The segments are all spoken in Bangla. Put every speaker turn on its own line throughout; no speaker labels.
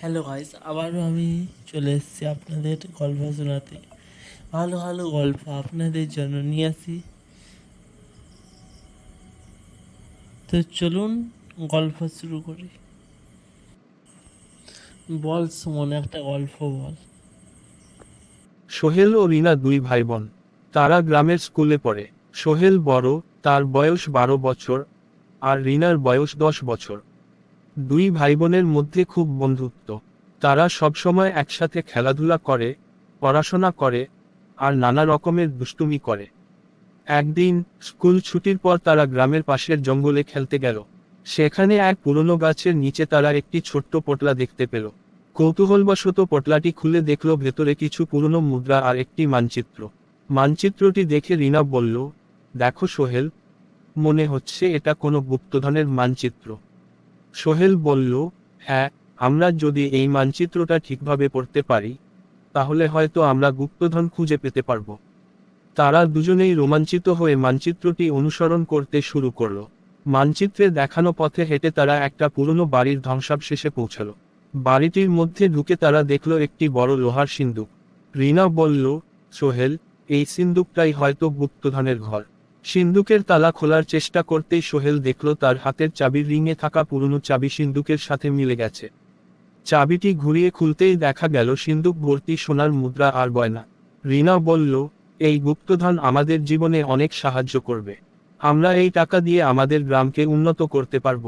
হ্যালো গাইস আবারও আমি চলে এসেছি আপনাদের গল্প শোনাতে। ভালো ভালো গল্প আপনাদের জন্য নিয়ে আসি। তো চলুন গল্প শুরু করি। বল সুমন, একটা গল্প বল।
সোহেল ও রিনা দুই ভাই বোন তারা গ্রামের স্কুলে পড়ে। সোহেল বড়, তার বয়স বারো বছর, আর রিনার বয়স দশ বছর। দুই ভাই বোনের মধ্যে খুব বন্ধুত্ব। তারা সবসময় একসাথে খেলাধুলা করে, পড়াশোনা করে, আর নানা রকমের দুষ্টুমি করে। একদিন, স্কুল ছুটির পর তারা গ্রামের পাশের জঙ্গলে খেলতে গেল। সেখানে এক পুরনো গাছের নিচে তারা একটি ছোট্ট পোটলা দেখতে পেল। কৌতূহলবশত পটলাটি খুলে দেখল ভেতরে কিছু পুরনো মুদ্রা আর একটি মানচিত্র। মানচিত্রটি দেখে রিনা বলল, দেখো সোহেল, মনে হচ্ছে এটা কোনো গুপ্তধনের মানচিত্র। সোহেল বলল হ্যাঁ আমরা যদি এই মানচিত্রটা ঠিকভাবে পড়তে পারি, তাহলে হয়তো আমরা গুপ্তধন খুঁজে পেতে পারব। তারা দুজনেই রোমাঞ্চিত হয়ে মানচিত্রটি অনুসরণ করতে শুরু করল। মানচিত্রে দেখানো পথে হেঁটে তারা একটা পুরনো বাড়ির ধ্বংসাবশেষে পৌঁছল। বাড়িটির মধ্যে ঢুকে তারা দেখল একটি বড় লোহার সিন্দুক। রিনা বলল, সোহেল, এই সিন্দুকটাই হয়তো গুপ্তধনের ঘর। সিন্দুকের তালা খোলার চেষ্টা করতেই সোহেল দেখল তার হাতের চাবির রিংয়ে থাকা পুরনো চাবি সিন্দুকের সাথে মিলে গেছে। চাবিটি ঘুরিয়ে খুলতেই দেখা গেল সিন্দুক ভর্তি সোনার মুদ্রা আর গয়না। রিনা বলল, এই গুপ্তধন আমাদের জীবনে অনেক সাহায্য করবে। আমরা এই টাকা দিয়ে আমাদের গ্রামকে উন্নত করতে পারব।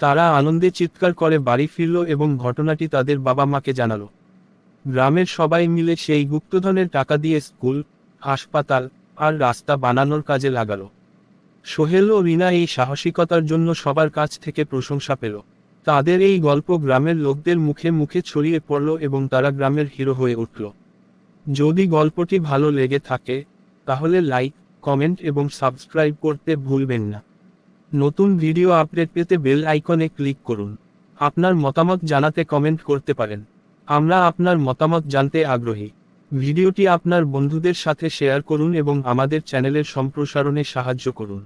তারা আনন্দে চিৎকার করে বাড়ি ফিরল এবং ঘটনাটি তাদের বাবা মাকে জানালো। গ্রামের সবাই মিলে সেই গুপ্তধনের টাকা দিয়ে স্কুল, হাসপাতাল আর রাস্তা বানানোর কাজে লাগালো। সোহেল ও রিনা এই সাহসিকতার জন্য সবার কাছ থেকে প্রশংসা পেল। তাদের এই গল্প গ্রামের লোকদের মুখে মুখে ছড়িয়ে পড়ল এবং তারা গ্রামের হিরো হয়ে উঠল। যদি গল্পটি ভালো লেগে থাকে, তাহলে লাইক, কমেন্ট এবং সাবস্ক্রাইব করতে ভুলবেন না। নতুন ভিডিও আপডেট পেতে বেল আইকনে ক্লিক করুন। আপনার মতামত জানাতে কমেন্ট করতে পারেন। আমরা আপনার মতামত জানতে আগ্রহী। ভিডিওটি আপনার বন্ধুদের সাথে শেয়ার করুন এবং আমাদের চ্যানেলের সম্প্রসারণে সাহায্য করুন।